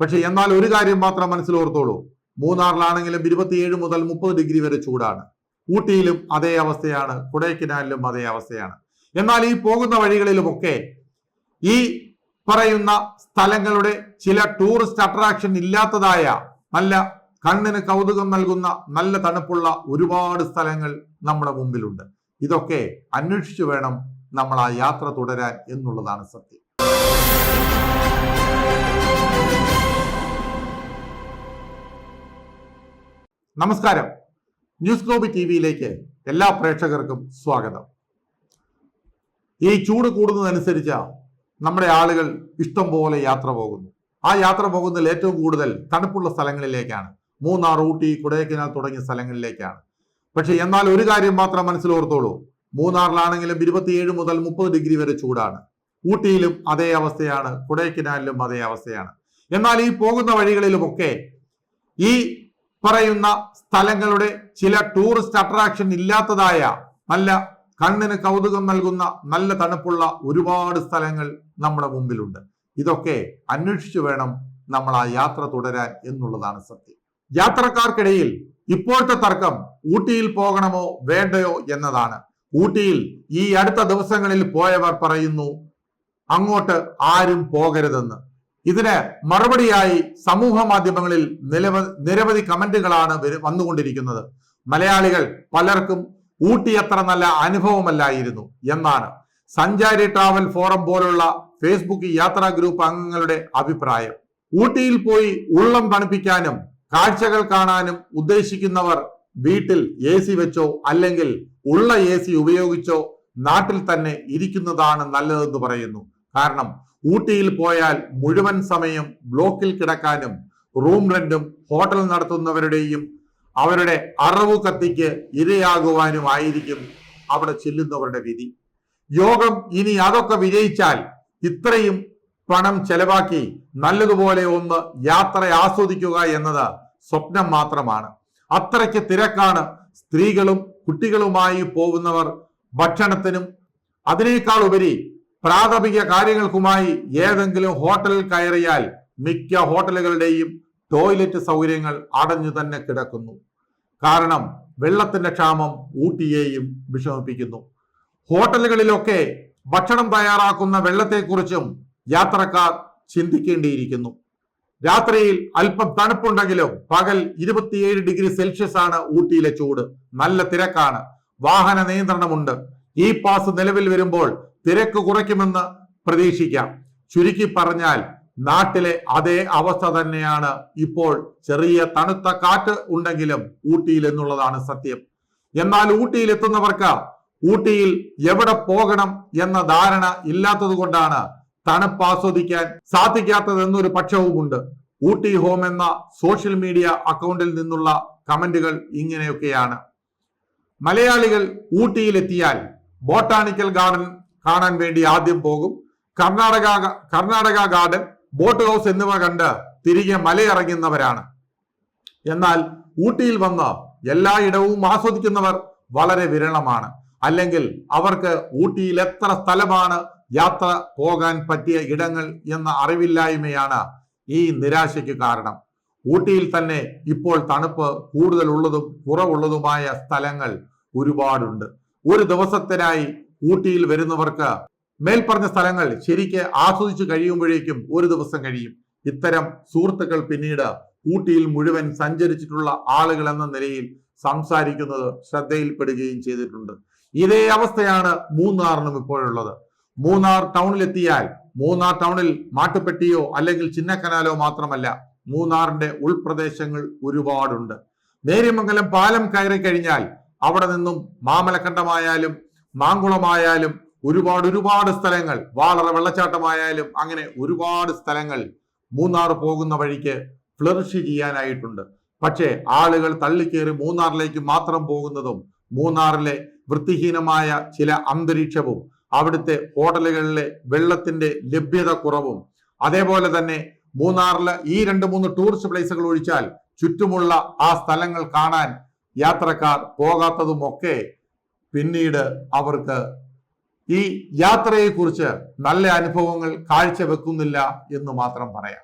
പക്ഷെ എന്നാൽ ഒരു കാര്യം മാത്രം മനസ്സിലോർത്തോളൂ. മൂന്നാറിലാണെങ്കിലും ഇരുപത്തിയേഴ് മുതൽ മുപ്പത് ഡിഗ്രി വരെ ചൂടാണ്. ഊട്ടിയിലും അതേ അവസ്ഥയാണ്. കൊടൈക്കനാലിലും അതേ അവസ്ഥയാണ്. എന്നാൽ ഈ പോകുന്ന വഴികളിലുമൊക്കെ ഈ പറയുന്ന സ്ഥലങ്ങളുടെ ചില ടൂറിസ്റ്റ് അട്രാക്ഷൻ ഇല്ലാത്തതായ നല്ല കണ്ണിന് കൗതുകം നൽകുന്ന നല്ല തണുപ്പുള്ള ഒരുപാട് സ്ഥലങ്ങൾ നമ്മുടെ മുമ്പിലുണ്ട്. ഇതൊക്കെ അന്വേഷിച്ചു വേണം നമ്മൾ ആ യാത്ര തുടരാൻ എന്നുള്ളതാണ് സത്യം. നമസ്കാരം. ന്യൂസ് ഗ്ലോബി ടി വിയിലേക്ക് എല്ലാ പ്രേക്ഷകർക്കും സ്വാഗതം. ഈ ചൂട് കൂടുന്നതനുസരിച്ച് നമ്മുടെ ആളുകൾ ഇഷ്ടം പോലെ യാത്ര പോകുന്നു. ആ യാത്ര പോകുന്നതിൽ ഏറ്റവും കൂടുതൽ തണുപ്പുള്ള സ്ഥലങ്ങളിലേക്കാണ്. മൂന്നാർ ഊട്ടി കൊടൈക്കനാൽ തുടങ്ങിയ സ്ഥലങ്ങളിലേക്കാണ്. പക്ഷെ എന്നാൽ ഒരു കാര്യം മാത്രം മനസ്സിലോർത്തോളൂ മൂന്നാറിലാണെങ്കിലും ഇരുപത്തിയേഴ് മുതൽ മുപ്പത് ഡിഗ്രി വരെ ചൂടാണ്. ഊട്ടിയിലും അതേ അവസ്ഥയാണ് കൊടൈക്കനാലിലും അതേ അവസ്ഥയാണ്. എന്നാൽ ഈ പോകുന്ന വഴികളിലുമൊക്കെ ഈ പറയുന്ന സ്ഥലങ്ങളുടെ ചില ടൂറിസ്റ്റ് അട്രാക്ഷൻ ഇല്ലാത്തതായ നല്ല കണ്ണിന് കൗതുകം നൽകുന്ന നല്ല തണുപ്പുള്ള ഒരുപാട് സ്ഥലങ്ങൾ നമ്മുടെ മുമ്പിലുണ്ട്. ഇതൊക്കെ അന്വേഷിച്ചു വേണം നമ്മൾ ആ യാത്ര തുടരാൻ എന്നുള്ളതാണ് സത്യം. യാത്രക്കാർക്കിടയിൽ ഇപ്പോഴത്തെ തർക്കം ഊട്ടിയിൽ പോകണമോ വേണ്ടയോ എന്നതാണ്. ഊട്ടിയിൽ ഈ അടുത്ത ദിവസങ്ങളിൽ പോയവർ പറയുന്നു അങ്ങോട്ട് ആരും പോകരുതെന്ന്. ഇതിന് മറുപടിയായി സമൂഹ മാധ്യമങ്ങളിൽ നിരവധി കമന്റുകളാണ് വന്നുകൊണ്ടിരിക്കുന്നത്. മലയാളികൾ പലർക്കും ഊട്ടി അത്ര നല്ല അനുഭവമല്ലായിരുന്നു എന്നാണ് സഞ്ചാരി ട്രാവൽ ഫോറം പോലുള്ള ഫേസ്ബുക്ക് യാത്രാ ഗ്രൂപ്പ് അംഗങ്ങളുടെ അഭിപ്രായം. ഊട്ടിയിൽ പോയി ഉള്ളം തണുപ്പിക്കാനും കാഴ്ചകൾ കാണാനും ഉദ്ദേശിക്കുന്നവർ വീട്ടിൽ എ സി വെച്ചോ അല്ലെങ്കിൽ ഉള്ള എ സി ഉപയോഗിച്ചോ നാട്ടിൽ തന്നെ ഇരിക്കുന്നതാണ് നല്ലതെന്ന് പറയുന്നു. കാരണം ഊട്ടിയിൽ പോയാൽ മുഴുവൻ സമയം ബ്ലോക്കിൽ കിടക്കാനും റൂം റെന്റും ഹോട്ടൽ നടത്തുന്നവരുടെയും അവരുടെ അറവു കത്തിക്ക് ഇരയാകുവാനുമായിരിക്കും അവിടെ ചെല്ലുന്നവരുടെ വിധി. യോഗം ഇനി അതൊക്കെ വിജയിച്ചാൽ ഇത്രയും പണം ചെലവാക്കി നല്ലതുപോലെ ഒന്ന് യാത്ര ആസ്വദിക്കുക എന്നത് സ്വപ്നം മാത്രമാണ്. അത്രയ്ക്ക് തിരക്കാണ് സ്ത്രീകളും കുട്ടികളുമായി പോകുന്നവർ ഭക്ഷണത്തിനും അതിനേക്കാൾ ഉപരി പ്രാഥമിക കാര്യങ്ങൾക്കുമായി ഏതെങ്കിലും ഹോട്ടലിൽ കയറിയാൽ മിക്ക ഹോട്ടലുകളുടെയും ടോയ്ലറ്റ് സൗകര്യങ്ങൾ അടഞ്ഞു തന്നെ കിടക്കുന്നു. കാരണം വെള്ളത്തിന്റെ ക്ഷാമം ഊട്ടിയെയും വിഷമിപ്പിക്കുന്നു. ഹോട്ടലുകളിലൊക്കെ ഭക്ഷണം തയ്യാറാക്കുന്ന വെള്ളത്തെക്കുറിച്ചും യാത്രക്കാർ ചിന്തിക്കേണ്ടിയിരിക്കുന്നു. രാത്രിയിൽ അല്പം തണുപ്പുണ്ടെങ്കിലും പകൽ ഇരുപത്തിയേഴ് ഡിഗ്രി സെൽഷ്യസ് ആണ് ഊട്ടിയിലെ ചൂട്. നല്ല തിരക്കാണ്. വാഹന നിയന്ത്രണമുണ്ട്. ഈ പാസ് നിലവിൽ വരുമ്പോൾ തിരക്ക് കുറയ്ക്കുമെന്ന് പ്രതീക്ഷിക്കാം. ചുരുക്കി പറഞ്ഞാൽ നാട്ടിലെ അതേ അവസ്ഥ തന്നെയാണ് ഇപ്പോൾ ചെറിയ തണുത്ത കാറ്റ് ഉണ്ടെങ്കിലും ഊട്ടിയിൽ എന്നുള്ളതാണ് സത്യം. എന്നാൽ ഊട്ടിയിൽ എത്തുന്നവർക്ക് ഊട്ടിയിൽ എവിടെ പോകണം എന്ന ധാരണ ഇല്ലാത്തത് കൊണ്ടാണ് തണുപ്പ് ആസ്വദിക്കാൻ സാധിക്കാത്തത് എന്നൊരു പക്ഷവുമുണ്ട്. ഊട്ടി ഹോം എന്ന സോഷ്യൽ മീഡിയ അക്കൗണ്ടിൽ നിന്നുള്ള കമന്റുകൾ ഇങ്ങനെയൊക്കെയാണ്. മലയാളികൾ ഊട്ടിയിലെത്തിയാൽ ബോട്ടാണിക്കൽ ഗാർഡൻ കാണാൻ വേണ്ടി ആദ്യം പോകും. Karnataka Karnataka garden boat house എന്നിവ കണ്ട് തിരികെ മലയിറങ്ങുന്നവരാണ്. എന്നാൽ ഊട്ടിയിൽ വന്ന് എല്ലായിടവും ആസ്വദിക്കുന്നവർ വളരെ വിരളമാണ്. അല്ലെങ്കിൽ അവർക്ക് ഊട്ടിയിൽ എത്ര സ്ഥലമാണ് യാത്ര പോകാൻ പറ്റിയ ഇടങ്ങൾ എന്ന അറിവില്ലായ്മയാണ് ഈ നിരാശയ്ക്ക് കാരണം. ഊട്ടിയിൽ തന്നെ ഇപ്പോൾ തണുപ്പ് കൂടുതലുള്ളതും കുറവുള്ളതുമായ സ്ഥലങ്ങൾ ഒരുപാടുണ്ട്. ഒരു ദിവസത്തിനായി ഊട്ടിയിൽ വരുന്നവർക്ക് മേൽപ്പറഞ്ഞ സ്ഥലങ്ങൾ ശരിക്ക് ആസ്വദിച്ചു കഴിയുമ്പോഴേക്കും ഒരു ദിവസം കഴിയും. ഇത്തരം സുഹൃത്തുക്കൾ പിന്നീട് ഊട്ടിയിൽ മുഴുവൻ സഞ്ചരിച്ചിട്ടുള്ള ആളുകൾ എന്ന നിലയിൽ സംസാരിക്കുന്നത് ശ്രദ്ധയിൽപ്പെടുകയും ചെയ്തിട്ടുണ്ട്. ഇതേ അവസ്ഥയാണ് മൂന്നാറിനും ഇപ്പോഴുള്ളത്. മൂന്നാർ ടൗണിലെത്തിയാൽ മൂന്നാർ ടൗണിൽ മാട്ടുപ്പെട്ടിയോ അല്ലെങ്കിൽ ചിന്നക്കനാലോ മാത്രമല്ല മൂന്നാറിന്റെ ഉൾപ്രദേശങ്ങൾ ഒരുപാടുണ്ട്. നേര്യമംഗലം പാലം കയറി കഴിഞ്ഞാൽ അവിടെ നിന്നും മാമലക്കണ്ടമായാലും മാങ്കുളമായാലും ഒരുപാട് ഒരുപാട് സ്ഥലങ്ങൾ വാളറ വെള്ളച്ചാട്ടമായാലും അങ്ങനെ ഒരുപാട് സ്ഥലങ്ങൾ മൂന്നാർ പോകുന്ന വഴിക്ക് ഫ്ലറിഷ് ചെയ്യാനായിട്ടുണ്ട്. പക്ഷേ ആളുകൾ തള്ളിക്കേറി മൂന്നാറിലേക്ക് മാത്രം പോകുന്നതും മൂന്നാറിലെ വൃത്തിഹീനമായ ചില അന്തരീക്ഷവും അവിടുത്തെ ഹോട്ടലുകളിലെ വെള്ളത്തിന്റെ ലഭ്യത കുറവും അതേപോലെ തന്നെ മൂന്നാറിലെ ഈ രണ്ട് മൂന്ന് ടൂറിസ്റ്റ് പ്ലേസുകൾ ഒഴിച്ചാൽ ചുറ്റുമുള്ള ആ സ്ഥലങ്ങൾ കാണാൻ യാത്രക്കാർ പോകാത്തതുമൊക്കെ പിന്നീട് അവർക്ക് ഈ യാത്രയെക്കുറിച്ച് നല്ല അനുഭവങ്ങൾ കാഴ്ചവെക്കുന്നില്ല എന്ന് മാത്രം പറയാം.